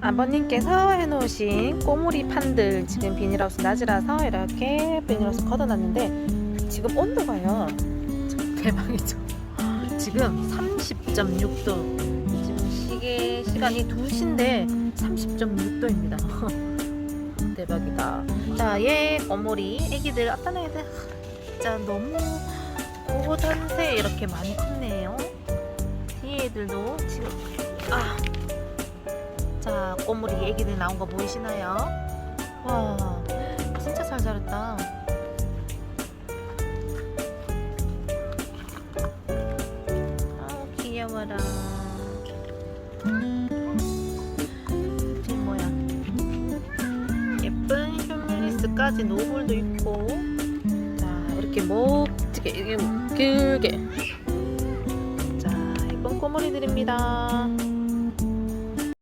아버님께서 해놓으신 꼬물이 판들 지금 비닐하우스 낮이라서 이렇게 비닐하우스 걷어놨는데 지금 온도가요. 참 대박이죠. 지금 30.6도. 지금 시계 시간이 2시인데 30.6도입니다. 대박이다. 자얘 꼬물이 애기들 어떤 애들? 진짜 너무 고단세 이렇게 많이 컸네요. 이 애들도 지금 아 자, 꼬물이 애기들 나온 거 보이시나요? 와, 진짜 잘 자랐다. 아, 귀여워라. 쟤 뭐야? 예쁜 휴메리스까지 노블도 있고, 자, 이렇게 멋지게, 이게 길게. 자, 예쁜 꼬물이들입니다.